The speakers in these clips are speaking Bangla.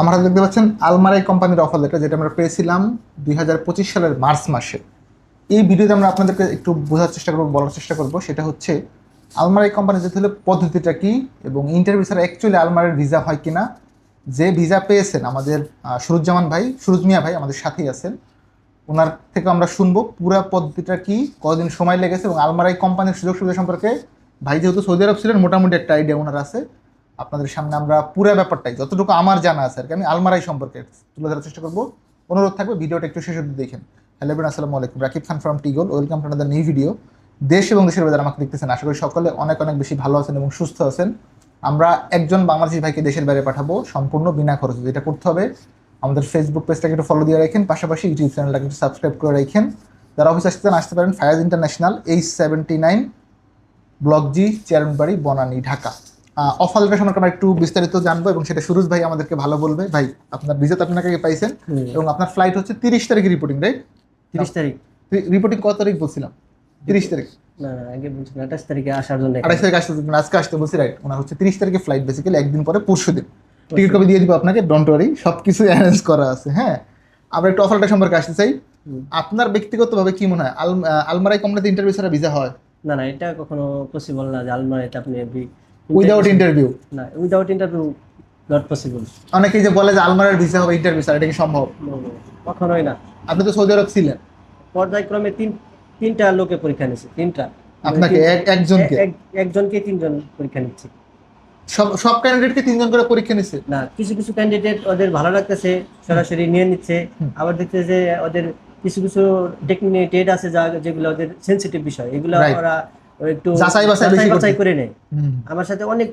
আমরা দেখতে পাচ্ছেন আলমারাই কোম্পানির অফার লেটার যেটা আমরা পেয়েছিলাম দুই হাজার পঁচিশ সালের মার্চ মাসে। এই ভিডিওতে আমরা আপনাদেরকে একটু বোঝার চেষ্টা করব, বলার চেষ্টা করব। সেটা হচ্ছে আলমারাই কোম্পানি যেতে হলে পদ্ধতিটা কী এবং ইন্টারভিউ ছাড়া অ্যাকচুয়ালি আলমারের ভিসা হয় কিনা? যে ভিসা পেয়েছেন আমাদের সুরুজ্জামান ভাই, সুরুজ মিয়া ভাই আমাদের সাথেই আছেন। ওনার থেকে আমরা শুনব পুরো পদ্ধতিটা কি, কতদিন সময় লেগেছে এবং আলমারাই কোম্পানির সুযোগ সুবিধা সম্পর্কে। ভাই যেহেতু সৌদি আরব ছিলেন, মোটামুটি একটা আইডিয়া ওনার আছে। আপনাদের সামনে আমরা পুরো ব্যাপারটাই, যতটুকু আমার জানা আছে আর কি, আমি আলমারাই সম্পর্কে তুলে ধরার চেষ্টা করব। অনুরোধ থাকবে, ভিডিওটা একটু শেষ অব্দি দেখেন। হ্যালো বেন আসসালামু আলাইকুম। Rakib Khan from টিগল welcome to another new video দেশ এবং দেশের যারা আমাকে দেখতেছেন, আশা করি সকলে অনেক অনেক বেশি ভালো আছেন এবং সুস্থ আছেন। আমরা একজন বাংলাদেশি ভাইকে দেশের বাইরে পাঠাবো সম্পূর্ণ বিনা খরচে, যেটা করতে হবে। আমাদের ফেসবুক পেজটাকে একটু ফলো দিয়ে রাখেন, পাশাপাশি ইউটিউব চ্যানেলটাকে একটু সাবস্ক্রাইব করে রাখেন। যারা অফিস আসতে আসতে পারেন। Fayaz international H seventy nine block G Chairmanbari Banani Dhaka later আমরা একটু বিস্তারিত জানব এবং সেটা সুরজ ভাই আমাদেরকে ভালো বলবে। ভাই আপনার তো আপনাকে পাইছেন এবং আপনার ফ্লাইট হচ্ছে তিরিশ তারিখে রিপোর্টিং রাইট তিরিশ তারিখ। রিপোর্টিং কত তারিখ বলছিলাম? তিরিশ তারিখ। না না আগে বলছি আঠাশ তারিখে আসার জন্য আঠাশ তারিখ আসতে আজকে আসতে বলছি রাইট ওনার হচ্ছে তিরিশ তারিখে ফ্লাইট বেসিক্যালি একদিন পরে পরশু দিন। টিকিট কপি দিয়ে দিব আপনাকে ডোন্ট ওয়ারি সব কিছু অ্যারেঞ্জ করা আছে হ্যাঁ? আমরা একটু অফারটা সম্পর্কে আসতে চাই। আপনার ব্যক্তিগতভাবে কি মনে হয় আলমারাই কোম্পানিতে ইন্টারভিউ ছাড়া ভিসা হয়? না না এটা কখনো পসিবল না যে আলমারিতে আপনি উইদাউট ইন্টারভিউ না উইদাউট ইন্টারভিউ নট পসিবল অনেকেই যে বলে যে আলমারার ভিসা হবে ইন্টারভিউ ছাড়া এটা কি সম্ভব? কখনোই না। আপনি তো সৌদি আরব ছিলেন। পর্যায়ক্রমে তিন তিনটা লোকে পরীক্ষা নিচ্ছে তিনটা। আপনাকে এক- একজনকে? একজনকে তিনজন পরীক্ষা নিচ্ছে। সব সব ক্যান্ডিডেটকে তিনজন করে পরীক্ষা নিছে? না কিছু কিছু ক্যান্ডিডেট ওদের ভালো লাগতেছে সরাসরি নিয়ে নিচ্ছে। আবার দেখতেছে যে ওদের কিছু কিছু টেকনিক আছে যা যেগুলো ওদের সেন্সিটিভ বিষয়। এগুলো. ওরা একটু যাচাই বাছাই করে নেয়। আমার সাথে অনেক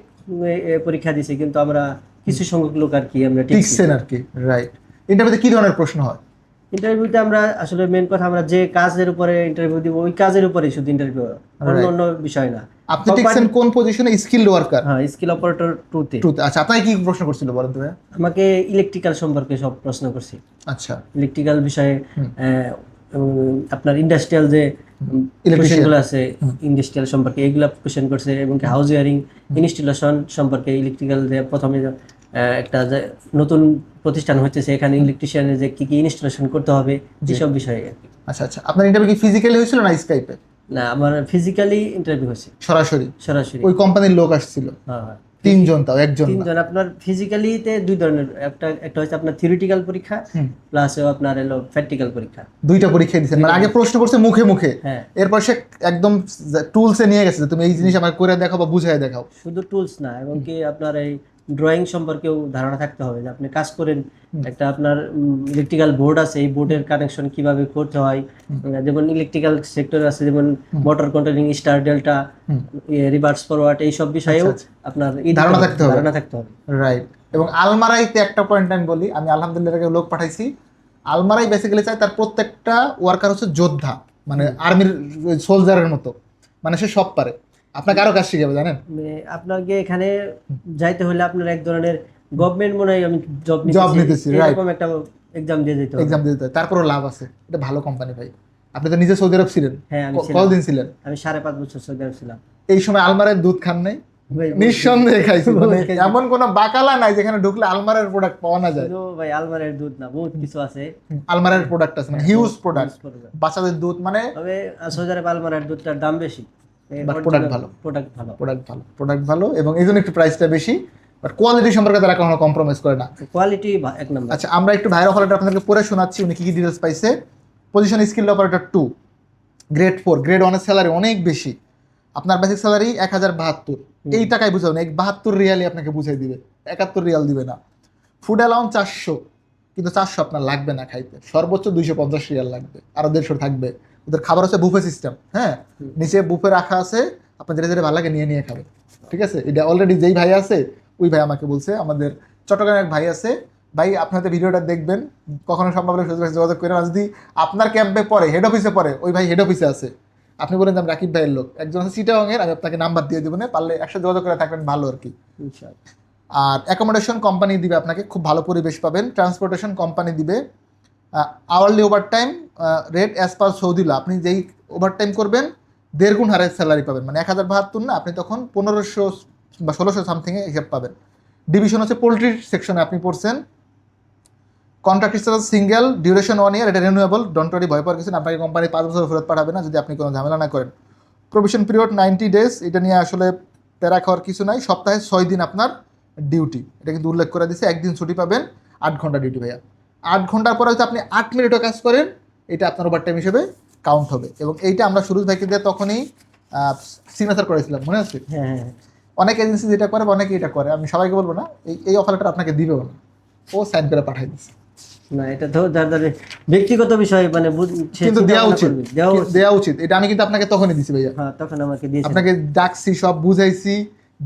পরীক্ষা দিছে কিন্তু আমরা কিছু সংখ্যক লোক আর কি আমরা টিকছেন আর কি রাইট ইন্টারভিউতে কি ধরনের প্রশ্ন হয়? ইন্টারভিউতে আমরা আসলে মেন কথা আমরা যে কাজের উপরে ইন্টারভিউ দিব ওই কাজের উপরে শুধু ইন্টারভিউ অন্য অন্য বিষয় না। আপনি টিকছেন কোন পজিশনে স্কিল ওয়ার্কার হ্যাঁ স্কিল অপারেটর টুতে ট্রুথ আচ্ছা আপনাকে কি প্রশ্ন করছিল বলেন তো আমাকে ইলেকট্রিক্যাল সম্পর্কে সব প্রশ্ন করছি। আচ্ছা। ইলেকট্রিক্যাল বিষয়ে আপনার ইন্ডাস্ট্রিয়াল যে কোশ্চেনগুলো আছে ইন্ডাস্ট্রিয়াল সম্পর্কে এগুলা কোশ্চেন করছে এবং হাউস ওয়ারিং ইনস্টলেশন সম্পর্কে ইলেকট্রিক্যাল যে প্রথমে একটা যে নতুন প্রতিষ্ঠান হচ্ছে এখানে ইলেকট্রিশিয়ানের যে কি কি ইনস্টলেশন করতে হবে এইসব বিষয়ে কি। আচ্ছা আচ্ছা। আপনার ইন্টারভিউ কি ফিজিক্যালি হয়েছিল না স্কাইপে না আমার ফিজিক্যালি ইন্টারভিউ হয়েছে। সরাসরি? সরাসরি। ওই কোম্পানির লোক আসছিল। হ্যাঁ, হ্যাঁ। তিনজন তাও একজন। তিনজন আপনার ফিজিক্যালিতে দুই ধরনের একটা একটা হচ্ছে আপনার থিওরিটিক্যাল পরীক্ষা। প্লাস আপনার এলো প্র্যাকটিক্যাল পরীক্ষা। দুইটা পরীক্ষা দিয়েছেন মানে আগে প্রশ্ন করছে মুখে মুখে। হ্যাঁ। এরপর সে একদম টুলসে নিয়ে গেছে তুমি এই জিনিস আমাকে করে দেখাও বা বুঝাই দেখাও। শুধু টুলস না এবং কি আপনার এই ড্রয়িং সম্পর্কেও ধারণা থাকতে হবে যে আপনি কাজ করেন একটা আপনার ইলেকট্রিক্যাল বোর্ড আছে এই বোর্ডের কানেকশন কীভাবে করতে হয় যেমন ইলেকট্রিক্যাল সেক্টর আছে যেমন motor controlling star delta reverse forward এই সব বিষয়েও আচ্ছা, আপনার ই ধারণা থাকতে হবে। ধারণা থাকতে হবে। রাইট এবং আলমারাইতে একটা পয়েন্ট আমি বলি আমি আলহামদুলিল্লাহ লোক পাঠাইছি। আলমারাই বেসিক্যালি চাই তার প্রত্যেকটা ওয়ার্কার হচ্ছে যোদ্ধা মানে আর্মির সোলজারের মতো মানে সে সব পারে। আপনাকে আরও কাজ শিখাবে জানেন? মানে আপনাকে এখানে যাইতে হলে আপনার এক ধরনের গভর্নমেন্ট মনে হয় আমি জব Job নিতেছি. এরকম একটা এক্সাম দিয়ে হবে। এক্সাম দিতে হয়। তারপরও লাভ আছে। এটা ভালো কোম্পানি ভাই। আপনি তো নিজে সৌদি আরব ছিলেন। হ্যাঁ আমি কতদিন ছিলেন? আমি সাড়ে পাঁচ বছর সৌদি আরব ছিলাম। এই সময় আলমারের দুধ খান নাই? নিঃসন্দেহে খাইছি। মানে এমন কোনো বাকালা নাই যেখানে ঢুকলে আলমারের প্রোডাক্ট পাওয়া না যায়। ভাই আলমারের দুধ না বহুত কিছু আছে। আলমারের প্রোডাক্ট আছে মানে হিউজ প্রোডাক্ট বাচ্চাদের দুধ মানে তবে সৌদি আরব আলমারের দুধটার দাম বেশি। But product ভালো। প্রোডাক্ট ভালো। প্রোডাক্ট ভালো। প্রোডাক্ট ভালো এবং এই জন্য একটু প্রাইসটা বেশি। বাট কোয়ালিটি সম্পর্কে তারা কখনো কম্প্রোমাইজ করে না। কোয়ালিটি এক নম্বর আচ্ছা আমরা একটু ভাইরাল অপারেটর আপনাদেরকে পড়ে শোনাচ্ছি উনি কি কি ডিটেলস পাইছে। Position skill operator two grade four grade ওয়ানের স্যালারি অনেক বেশি। আপনার বেসিক স্যালারি এক হাজার বাহাত্তর। এই টাকায় বুঝাবেন এক বাহাত্তর রিয়ালই আপনাকে বুঝাই দিবে। একাত্তর রিয়াল দিবে না। ফুড অ্যালাউন্স চারশো। কিন্তু চারশো আপনার লাগবে না খাইতে। সর্বোচ্চ দুইশো পঞ্চাশ রিয়াল লাগবে। আরও দেড়শো থাকবে। ওদের খাবার হচ্ছে বুফে সিস্টেম হ্যাঁ? নিচে বুফে রাখা আছে আপনার যেটা যেটা ভালো লাগে নিয়ে নিয়ে খাবে ঠিক আছে? এটা অলরেডি যেই ভাই আছে ওই ভাই আমাকে বলছে আমাদের চট্টগ্রামের এক ভাই আছে। ভাই আপনাদের ভিডিওটা দেখবেন কখনো সম্ভব হলে সুযোগ যোগাযোগ করে আর যদি আপনার ক্যাম্পে পড়ে হেড অফিসে পড়ে ওই ভাই হেড অফিসে আছে। আপনি বলেন যে আমি রাকিব ভাইয়ের লোক একজন আছে সিটাংয়ের আমি আপনাকে নাম্বার দিয়ে দেবো না পারলে একসাথে যোগাযোগ করে থাকবেন ভালো আর কি। আর অ্যাকোমোডেশন কোম্পানি দিবে আপনাকে খুব ভালো পরিবেশ পাবেন। ট্রান্সপোর্টেশন কোম্পানি দিবে hourly over time rate as per Saudi law. আপনি যেই ওভার টাইম করবেন, দেড় গুণ হারে স্যালারি পাবেন। মানে এক হাজার বাহাত্তর না, আপনি তখন পনেরোশো বা ষোলোশো সামথিংয়ে হিসাব পাবেন। ডিভিশন হচ্ছে পোলট্রির সেকশনে আপনি পড়ছেন। কন্ট্রাক্ট হিসেবে সিঙ্গেল ডিউরেশন ওয়ান ইয়ার এটা রিনিউয়েবল ডোন্ট ওয়ারি ভয় পাওয়ার কিছু আপনাকে কোম্পানি পাঁচ বছর ফেরত পাঠাবে না যদি আপনি কোনো ঝামেলা না করেন। প্রভিশন পিরিয়ড নাইনটি ডেজ এটা নিয়ে আসলে প্যারা খাওয়ার কিছু নাই। সপ্তাহে ছয় দিন আপনার ডিউটি এটা কিন্তু উল্লেখ করে দিছে, একদিন ছুটি পাবেন, আট ঘণ্টা ডিউটি ভাইয়া। আট ঘণ্টার পরে হয়তো আপনি আট মিনিটও কাজ করেন এটা আপনার ওভার টাইম হিসেবে কাউন্ট হবে। এবং এইটা আমরা সুরজ ভাইকে দিয়ে তখনই সিগনেচার করেছিলাম মনে আছে? হ্যাঁ হ্যাঁ হ্যাঁ। অনেক এজেন্সি যেটা করে বা অনেকে এটা করে। আমি সবাইকে বলব না এই এই অফারটা আপনাকে দিবেও না। ও সাইন করে পাঠাই দিচ্ছে না এটা তো যার যার ব্যক্তিগত বিষয় মানে কিন্তু দেওয়া উচিত। দেওয়া উচিত। এটা আমি কিন্তু আপনাকে তখনই দিছি ভাইয়া। হ্যাঁ তখন আমাকে দিয়েছে আপনাকে ডাকছি সব বুঝাইছি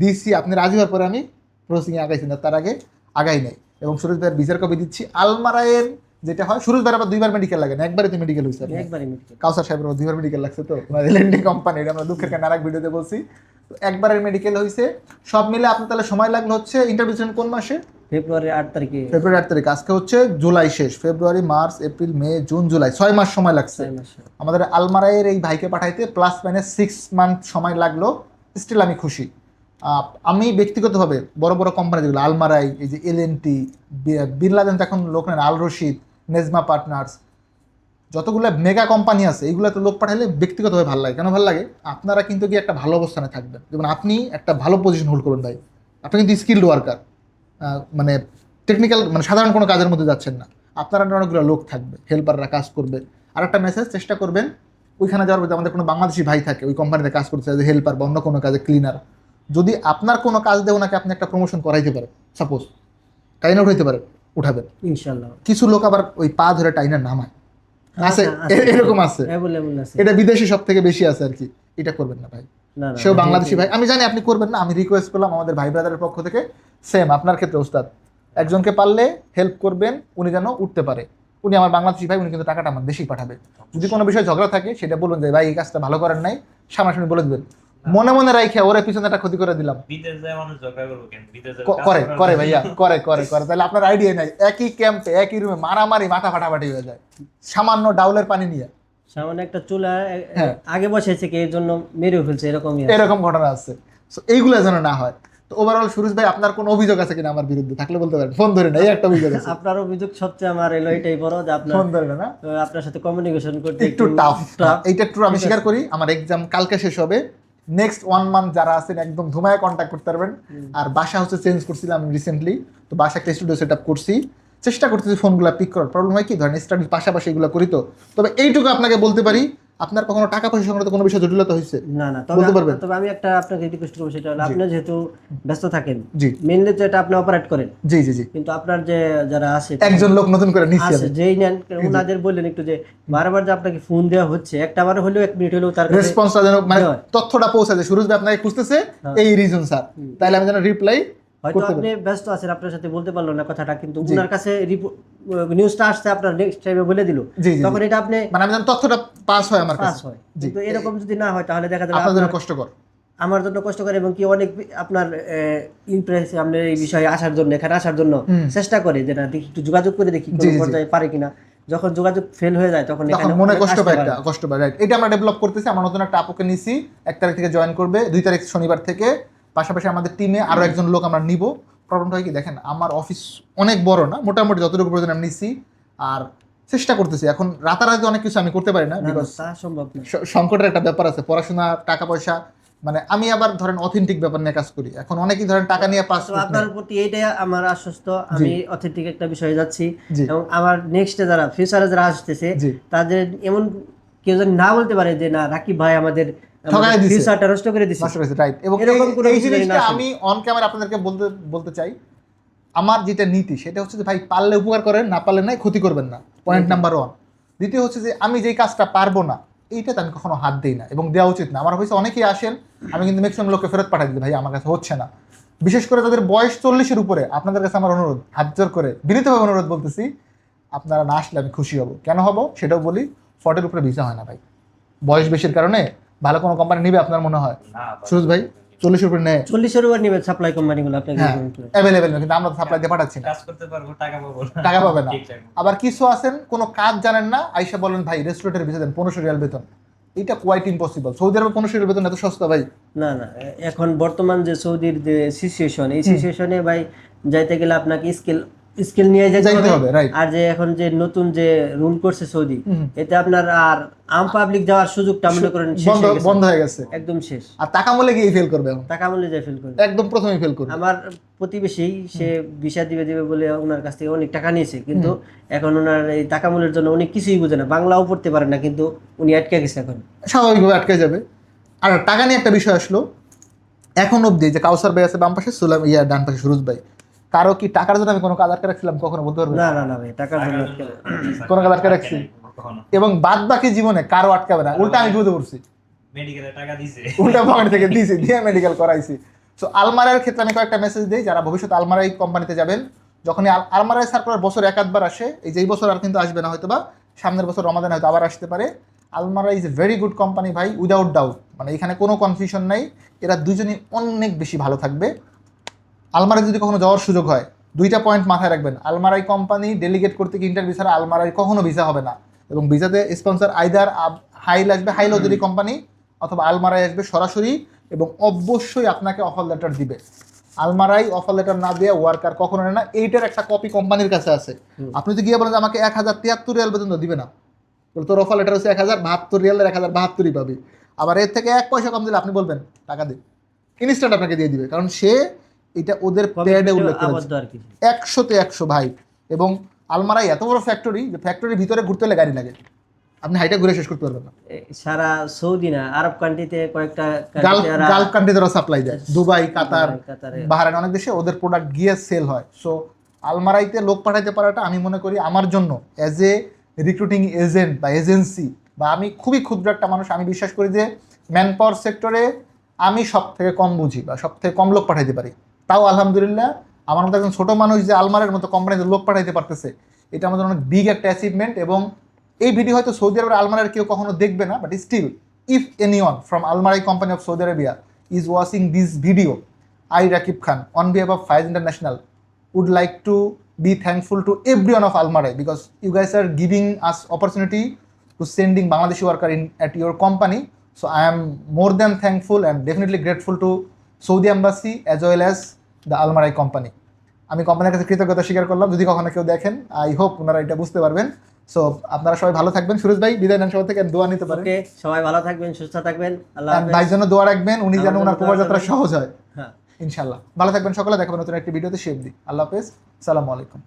দিছি আপনি রাজি হওয়ার পরে আমি প্রসেসিংয়ে আগাইছি না তার আগে আগাই নাই। এবং সুরজ ভাইয়ের বিচার কপি দিচ্ছি। আলমারায়ের যেটা হয় সুরজ ভাইয়ের আবার দুইবার মেডিকেল লাগে না একবারে তো মেডিকেল হয়েছে। একবারই কাউসার সাহেবের দুইবার মেডিকেল লাগছে তো এলএনডি কোম্পানি এটা আমরা দুঃখের কারণে আরেক ভিডিওতে বলছি। তো একবারের মেডিকেল হয়েছে সব মিলে আপনার তাহলে সময় লাগল হচ্ছে ইন্টারভিউ কোন মাসে? ফেব্রুয়ারি আট তারিখে। ফেব্রুয়ারি আট তারিখ আজকে হচ্ছে জুলাই শেষ। February March April May June July ছয় মাস সময় লাগছে। আমাদের আলমারাইয়ের এই ভাইকে পাঠাইতে প্লাস মাইনাস সিক্স মান্থ সময় লাগল। স্টিল আমি খুশি। আমি ব্যক্তিগতভাবে বড় বড় কোম্পানি যেগুলো, আলমারাই, এই যে এল এন টি বিড়লাদেন এখন লোক নেন আল রশিদ নেজমা পার্টনার্স যতগুলো মেগা কোম্পানি আছে, এইগুলোতে লোক পাঠালে ব্যক্তিগতভাবে ভালো লাগে। কেন ভালো লাগে? আপনারা কিন্তু কি একটা ভালো অবস্থানে থাকবেন। যেমন আপনি একটা ভালো পজিশন হোল্ড করবেন ভাই। আপনি কিন্তু স্কিল্ড ওয়ার্কার মানে টেকনিক্যাল মানে সাধারণ কোনো কাজের মধ্যে যাচ্ছেন না। আপনারা অনেকগুলো লোক থাকবে হেল্পাররা কাজ করবে। আর একটা মেসেজ চেষ্টা করবেন, ওইখানে যাওয়ার পরে আমাদের কোনো বাংলাদেশি ভাই থাকে, ওই কোম্পানিতে কাজ করতে হেল্পার বা অন্য কোনো কাজে ক্লিনার যদি আপনার কোনো কাজ দেয় ওনাকে আপনি একটা প্রমোশন করাইতে পারেন সাপোজ টাইন আউট হইতে পারে উঠাবেন। ইনশাল্লাহ। কিছু লোক আবার ওই পা ধরে টাইনার নামায়। আছে আছে, এরকম আছে। এটা বিদেশি সব থেকে বেশি আছে আর কি। এটা করবেন না ভাই। সেও বাংলাদেশি ভাই। আমি জানি আপনি করবেন না আমি রিকোয়েস্ট করলাম আমাদের ভাই ব্রাদারের পক্ষ থেকে। সেম আপনার ক্ষেত্রে ওস্তাদ। একজনকে পারলে হেল্প করবেন উনি যেন উঠতে পারে। উনি আমার বাংলাদেশি ভাই উনি কিন্তু টাকাটা আমার দেশেই পাঠাবে। যদি কোনো বিষয়ে ঝগড়া থাকে সেটা বলুন যে ভাই এই কাজটা ভালো করেন নাই। সামনাসামনি বলে দেবেন। মনে মনে রাইখে ওরে পিছনে একটা ক্ষতি করে দিলাম। বিদেশ যায় মানুষ ঝগড়া করব কেন বিদেশ যায় ক- কাজ করে করে ভাইয়া করে করে করে। তাহলে আপনার আইডিয়া নাই। একই ক্যাম্পে একই রুমে মারামারি মাথা ফাটাফাটি হয়ে যায়। সামান্য ডাউলের পানি নিয়ে। সামান্য একটা চুলা হ্যাঁ। আগে বসেছে কি এর জন্য মেরেও ফেলছে এরকমই আছে। এরকম ঘটনা আছে। এইগুলো যেন না হয়। তো ওভারঅল সুরজ ভাই আপনার কোনো অভিযোগ আছে কিনা আমার বিরুদ্ধে? থাকলে বলতে পারেন। ফোন ধরে না এই একটা অভিযোগ আছে। আপনার অভিযোগ সবচেয়ে আমার এলো এটাই বড় যে আপনার ফোন ধরে না? না আপনার সাথে কমিউনিকেশন করতে একটু টাফ এইটা একটু আমি স্বীকার করি আমার এক্সাম কালকে শেষ হবে। নেক্সট ওয়ান মান্থ যারা আছেন একদম ধুমায় কন্ট্যাক্ট করতে পারবেন। আর বাসা হচ্ছে চেঞ্জ করছিলাম আমি রিসেন্টলি তো বাসা একটা স্টুডিও সেট আপ করছি। চেষ্টা করতেছি ফোনগুলো পিক করার। প্রবলেম হয় কি? ধরেন স্টাডির পাশাপাশি এগুলো করি তো। তবে এইটুকু আপনাকে বলতে পারি আপনার কখনো টাকা পয়সা সংক্রান্ত কোনো বিষয় জটিলতা হয়েছে? না না বলতে তবে পারবেন? তবে আমি একটা আপনাকে রিকোয়েস্ট করব সেটা হলো আপনি যেহেতু ব্যস্ত থাকেন জি। মেনলি তো এটা আপনি অপারেট করেন। জি জি জি। কিন্তু আপনার যে যারা আছে একজন লোক নতুন করে নিচ্ছি আছে যেই নেন ওনাদের বললেন একটু যে বারবার যে আপনাকে ফোন দেওয়া হচ্ছে একটা বার হলেও এক মিনিট হলেও তার রেসপন্সটা যেন মানে। তথ্যটা পৌঁছে যায় সুরজ ভাই আপনাকে খুঁজতেছে হ্যাঁ। এই রিজন স্যার তাইলে আমি যেন রিপ্লাই হয়তো আপনি ব্যস্ত আছেন আপনার সাথে বলতে পারল না কথাটা কিন্তু ওনার কাছে নিউজটা আসছে আপনার নেক্সট টাইমে বলে দিল। তখন এটা আপনি মানে আমি তথ্যটা পাস হয় আমার কাছে। হয়। কিন্তু এরকম যদি না হয় তাহলে দেখা যাবে কষ্টকর। আমার জন্য কষ্ট করে এবং কি অনেক আপনার ইমপ্রেস আপনার এই বিষয়ে আসার জন্য এখানে আসার জন্য চেষ্টা করে যে না দেখি একটু যোগাযোগ করে দেখি পর্যায়ে পারে কিনা। যখন যোগাযোগ ফেল হয়ে যায় তখন তখন এখানে মনে কষ্ট পায় একটা কষ্ট পায় রাইট এটা আমরা ডেভেলপ করতেছি আমরা নতুন একটা আপুকে নিছি এক তারিখ থেকে জয়েন করবে দুই তারিখ শনিবার থেকে পাশাপাশি আমাদের টিমে আরও একজন লোক আমরা নিব। প্রবলেমটা হয় কি দেখেন আমার অফিস অনেক বড় না মোটামুটি যতটুকু প্রয়োজন আমি নিছি। আর চেষ্টা করতেছি এখন রাতারাতি অনেক কিছু আমি করতে পারি না বিকজ সংকটের একটা ব্যাপার আছে পড়াশোনা টাকা পয়সা মানে আমি আবার ধরেন অথেন্টিক ব্যাপার নিয়ে কাজ করি। এখন অনেকেই ধরেন টাকা নিয়ে পাস আপনার প্রতি এইটাই আমার আশ্বস্ত আমি অথেন্টিক একটা বিষয়ে যাচ্ছি। এবং আমার নেক্সটে যারা ফিউচারে যারা আসতেছে তাদের এমন কেউ যদি না বলতে পারে যে না রাকিব ভাই আমাদের ঠকায় দিছে। নষ্ট করে দিছে। নষ্ট করেছে রাইট এবং এই- জিনিসটা আমি অন ক্যামেরা আপনাদেরকে বলতে বলতে চাই আমার যেটা নীতি সেটা হচ্ছে যে ভাই পারলে উপকার করেন না পারলে নাই ক্ষতি করবেন না। পয়েন্ট নাম্বার ওয়ান দ্বিতীয় হচ্ছে যে আমি যেই কাজটা পারব না এইটাতে আমি কখনো হাত দিই না এবং দেওয়া উচিত না। আমার হয়েছে অনেকেই আসেন আমি কিন্তু ম্যাক্সিমাম লোককে ফেরত পাঠাই দিই ভাই আমার কাছে হচ্ছে না। বিশেষ করে তাদের বয়স চল্লিশের উপরে আপনাদের কাছে আমার অনুরোধ হাত জোর করে বিনীতভাবে অনুরোধ বলতেছি আপনারা না আসলে আমি খুশি হব। কেন হব? সেটাও বলি ফটের উপরে ভিসা হয় না ভাই। বয়স বেশির কারণে ভালো কোনো কোম্পানি নিবে আপনার মনে হয়? সুরজ ভাই চল্লিশের উপরে নেয়। চল্লিশের উপর নিবে সাপ্লাই কোম্পানিগুলো আপনাকে। অ্যাভেলেবেল না কিন্তু আমরা সাপ্লাই দিয়ে পাঠাচ্ছি না। কাজ করতে পারব টাকা পাবো টাকা পাবে না। আবার কিছু আছেন কোনো কাজ জানেন না আইসা বলেন ভাই রেস্টুরেন্টের ভিসা দেন পনেরোশো রিয়াল বেতন। এটা কোয়াইট ইম্পসিবল সৌদি আরবে পনেরোশো রিয়াল বেতন এত সস্তা ভাই? না না এখন বর্তমান যে সৌদির যে সিচুয়েশন এই সিচুয়েশনে ভাই যাইতে গেলে আপনাকে স্কিল স্কিল নিয়ে যেতে হবে। আর যে এখন যে নতুন যে রুল করছে সৌদি এতে আপনার আর আম পাবলিক যাওয়ার সুযোগটা মনে করেন বন্ধ হয়ে গেছে। বন্ধ হয়ে গেছে। একদম শেষ। আর টাকা মূল্যে গিয়ে ফেল করবে টাকা মূল্যে যায় ফেল করবে। একদম প্রথমেই ফেল করবে। আমার প্রতিবেশী সে ভিসা দিবে দিবে বলে ওনার কাছ থেকে অনেক টাকা নিয়েছে। কিন্তু এখন ওনার এই টাকা মূল্যের জন্য উনি কিছুই বুঝে না। বাংলাও পড়তে পারে না কিন্তু উনি আটকে গেছে এখন। স্বাভাবিকভাবে আটকে যাবে। আর টাকা নিয়ে একটা বিষয় আসলো। এখন অবধি যে কাউসার ভাই আছে বাম পাশে সুলাম ইয়া ডান পাশে সুরজ ভাই। কারও কি টাকার জন্য আমি কোনো কাজ আটকে রাখছিলাম কখনো বলতে পারবে না না না ভাই টাকার জন্য কোনো কাজ আটকে রাখছি? এবং বাদ বাকি জীবনে কারও আটকাবে না। উল্টা আমি বিপদে পড়ছি। মেডিকেলে টাকা দিছে। উল্টা পকেট থেকে দিয়েছি দিয়ে মেডিকেল করাইছি। সো আলমারার ক্ষেত্রে আমি কয়েকটা মেসেজ দিই যারা ভবিষ্যতে আলমারাই কোম্পানিতে যাবেন। যখনই আল- আলমারাই সার্কুলার বছর এক আধবার আসে এই যে এই বছর আর কিন্তু আসবে না হয়তো বা সামনের বছর রমাদান হয়তো আবার আসতে পারে। Almarai is a very good company ভাই উইদাউট ডাউট মানে এখানে কোনো কনফিউশন নাই। এরা দুজনই অনেক বেশি ভালো থাকবে। আলমারায় যদি কখনো যাওয়ার সুযোগ হয় দুইটা পয়েন্ট মাথায় রাখবেন। আলমারাই কোম্পানি ডেলিগেট করতে কি ইন্টারভিউ ছাড়া আলমারাই কখনো ভিসা হবে না। এবং ভিসাতে স্পন্সর আইদার হাইল আসবে হাইল যদি কোম্পানি অথবা আলমারাই আসবে সরাসরি এবং অবশ্যই আপনাকে অফার লেটার দিবে। আলমারাই অফার লেটার না দিয়ে ওয়ার্কার কখনো নেয় না এইটার একটা কপি কোম্পানির কাছে আছে। আপনি যদি গিয়ে বলেন যে আমাকে এক হাজার তিয়াত্তর রিয়াল পর্যন্ত দিবে না বলে তোর অফার লেটার হচ্ছে এক হাজার বাহাত্তর রিয়ালের এক হাজার বাহাত্তরই পাবি। আবার এর থেকে এক পয়সা কম দিলে আপনি বলবেন টাকা দিন ইনস্ট্যান্ট আপনাকে দিয়ে দিবে। কারণ সে এটা ওদের প্যাডে উল্লেখ করেছে। একশোতে একশো ভাই। এবং আলমারাই এত বড় ফ্যাক্টরি যে ফ্যাক্টরির ভিতরে ঘুরতে হলে গাড়ি লাগে। আপনি হাইটা ঘুরে শেষ করতে পারবেন না। সারা সৌদি না আরব কান্ট্রিতে কয়েকটা গালফ country এরা- গালফ কান্ট্রি তারা সাপ্লাই দেয়। দুবাই কাতার কাতারে। বাহারাইন অনেক দেশে ওদের প্রোডাক্ট গিয়ে সেল হয়। সো আলমারাইতে লোক পাঠাইতে পারাটা আমি মনে করি আমার জন্য অ্যাজ এ রিক্রুটিং এজেন্ট বা এজেন্সি বা আমি খুবই ক্ষুদ্র একটা মানুষ আমি বিশ্বাস করি যে ম্যান পাওয়ার সেক্টরে আমি সব থেকে কম বুঝি বা সব থেকে কম লোক পাঠাইতে পারি। তাও আলহামদুলিল্লাহ। আমার মতো একজন ছোট মানুষ যে আলমারের মতো কোম্পানিতে লোক পাঠাইতে পারতেছে, এটা আমাদের অনেক বিগ একটা অ্যাচিভমেন্ট এবং এই ভিডিও হয়তো সৌদি আরবের আলমারের কেউ কখনো দেখবে না but still if anyone from Almarai company of Saudi Arabia is watching this video I Rakib Khan on behalf of Faiz international would like to be thankful to every one of Almarai because you guys are giving us opportunity to sending Bangladeshi worker in at your company so I am more than thankful and definitely grateful to Saudi embassy as well as the Almarai company আমি কোম্পানির কাছে কৃতজ্ঞতা স্বীকার করলাম। যদি কখনো কেউ দেখেন আই হোপ ওনারা এটা বুঝতে পারবেন। সো আপনারা সবাই ভালো থাকবেন। সুরজ ভাই বিদায় নেন সবাই থেকে দোয়া নিতে পারেন। সবাই ভালো থাকবেন সুস্থ থাকবেন। আল্লাহ ভাই জন্য দোয়া রাখবেন। উনি যেন ওনার দোয়া প্রবাসযাত্রা সহজ হয়। হ্যাঁ। ইনশাল্লাহ ভালো থাকবেন সকলে। দেখাবেন নতুন একটি ভিডিওতে। শেপ দি আল্লাহ হাফেজ। সালামু আলাইকুম।